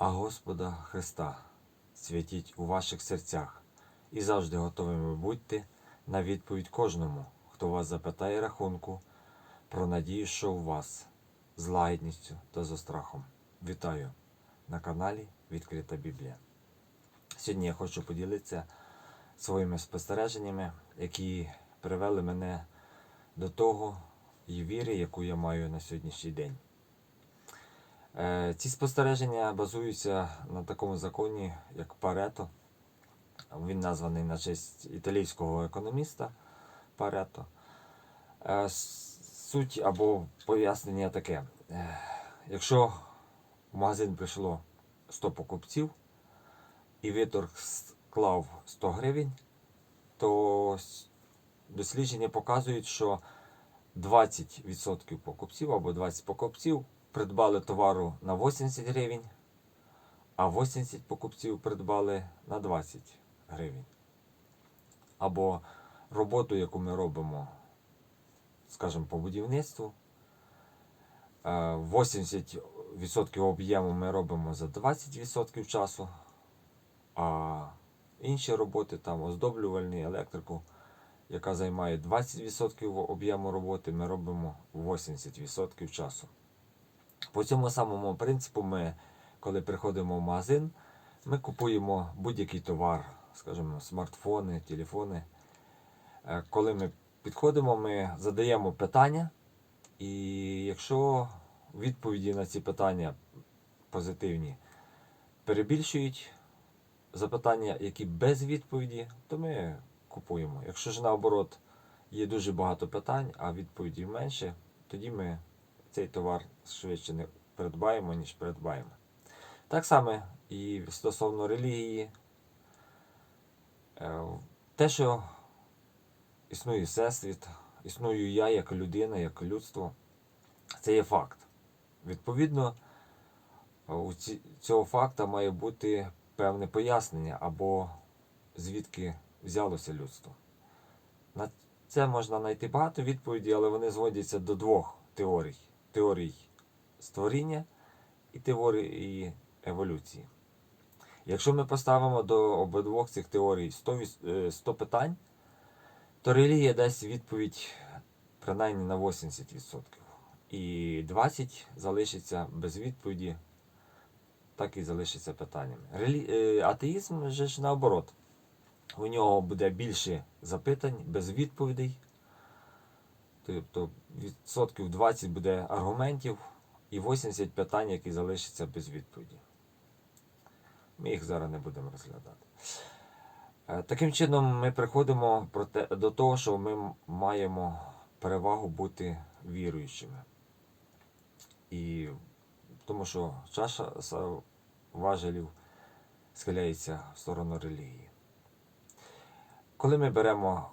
а Господа Христа святіть у ваших серцях і завжди готовими будьте на відповідь кожному, хто вас запитає рахунку про надію, що у вас з лагідністю та з острахом. Вітаю на каналі Відкрита Біблія. Сьогодні я хочу поділитися своїми спостереженнями, які привели мене до того і віри, яку я маю на сьогоднішній день. Е, Ці спостереження базуються на такому законі, як Парето. Він названий на честь італійського економіста Парето. Е, Суть або пояснення таке. Е, Якщо в магазин прийшло 100 покупців і виторг склав 100 гривень, то дослідження показують, що 20% покупців або 20 покупців придбали товару на 80 гривень, а 80 покупців придбали на 20 гривень. Або роботу, яку ми робимо, скажімо, по будівництву. е, 80% об'єму ми робимо за 20% часу, а інші роботи, там оздоблювальні, електрику, яка займає 20% об'єму роботи, ми робимо 80% часу. По цьому самому принципу ми, коли приходимо в магазин, ми купуємо будь-який товар, скажімо, смартфони, телефони. Е, Коли ми підходимо, ми задаємо питання, і якщо відповіді на ці питання позитивні перебільшують запитання, які без відповіді, то ми купуємо. Якщо ж наоборот є дуже багато питань, а відповідей менше, тоді ми цей товар швидше не придбаємо, ніж придбаємо. Так само і стосовно релігії. Е, Те, що існує всесвіт, існую я як людина, як людство, це є факт. Відповідно, у цього факта має бути певне пояснення або звідки взялося людство. На це можна знайти багато відповідей, але вони зводяться до двох теорій: теорій створіння і теорії еволюції. Якщо ми поставимо до обидвох цих теорій 100, е, 100 питань, то релігія дасть відповідь принаймні на 80%. І 20 залишиться без відповіді, так і залишиться питаннями. Релі... е, Атеїзм же ж наоборот. У нього буде більше запитань без відповідей. Тобто відсотків 20 буде аргументів і 80 питань, які залишаться без відповіді. Ми їх зараз не будемо розглядати. Е, Таким чином, ми приходимо до того, що ми маємо перевагу бути віруючими. І тому що чаша важелів схиляється в сторону релігії. Коли ми беремо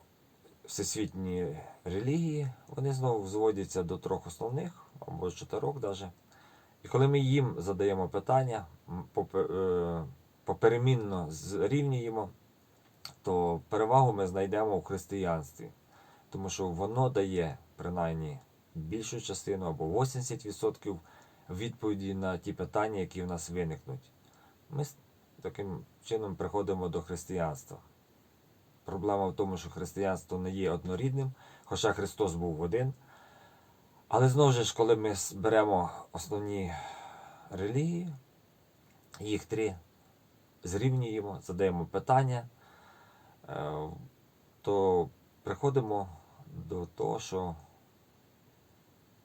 всесвітні релігії, вони знову зводяться до трьох основних, або чотирьох даже. І коли ми їм задаємо питання, е, поперемінно зрівнюємо, то перевагу ми знайдемо в християнстві, тому що воно дає принаймні більшу частину або 80% відповіді на ті питання, які в нас виникнуть. Ми таким чином приходимо до християнства. Проблема в тому, що християнство не є однорідним, хоча Христос був один. Але знову ж, коли ми беремо основні релігії, їх три, зрівнюємо, задаємо питання, е, то приходимо до того, що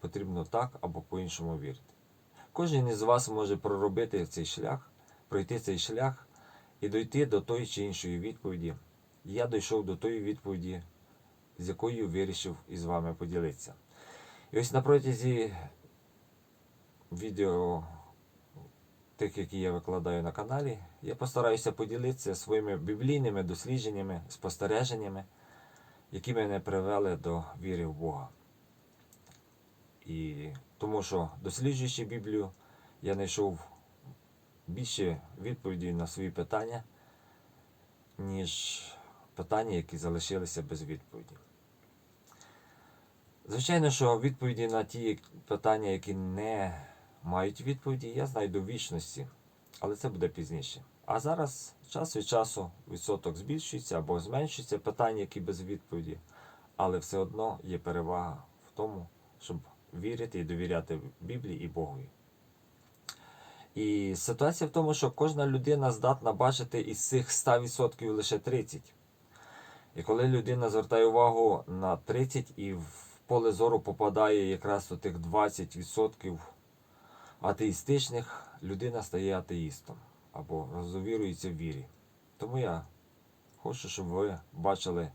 потрібно так або по-іншому вірити. Кожен із вас може проробити цей шлях, пройти цей шлях і дойти до тої чи іншої відповіді. Я дійшов до тої відповіді, з якою вирішив із вами поділитися. І ось на протязі відео, тих, які я викладаю на каналі, я постараюся поділитися своїми біблійними дослідженнями, спостереженнями, які мене привели до віри в Бога. І тому що досліджуючи Біблію, я знайшов більше відповідей на свої питання, ніж питання, які залишилися без відповіді. Звичайно, що відповіді на ті питання, які не мають відповіді, я знайду в вічності. Але це буде пізніше. А зараз час від часу відсоток збільшується або зменшується питання, які без відповіді. Але все одно є перевага в тому, щоб вірити і довіряти Біблії і Богові. І ситуація в тому, що кожна людина здатна бачити із цих 100% лише 30%. І коли людина звертає увагу на 30 і в поле зору попадає якраз у тих 20% атеїстичних, людина стає атеїстом або розовірується в вірі. Тому я хочу, щоб ви бачили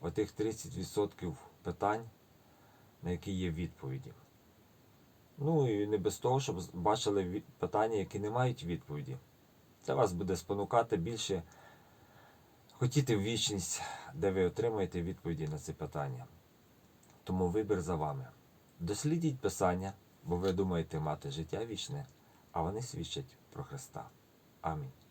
отих 30% питань, на які є відповіді. Ну і не без того, щоб бачили питання, які не мають відповіді. Це вас буде спонукати більше хотіти в вічність, де ви отримаєте відповіді на ці питання. Тому вибір за вами. Дослідіть Писання, бо ви думаєте мати життя вічне, а вони свідчать про Христа. Амінь.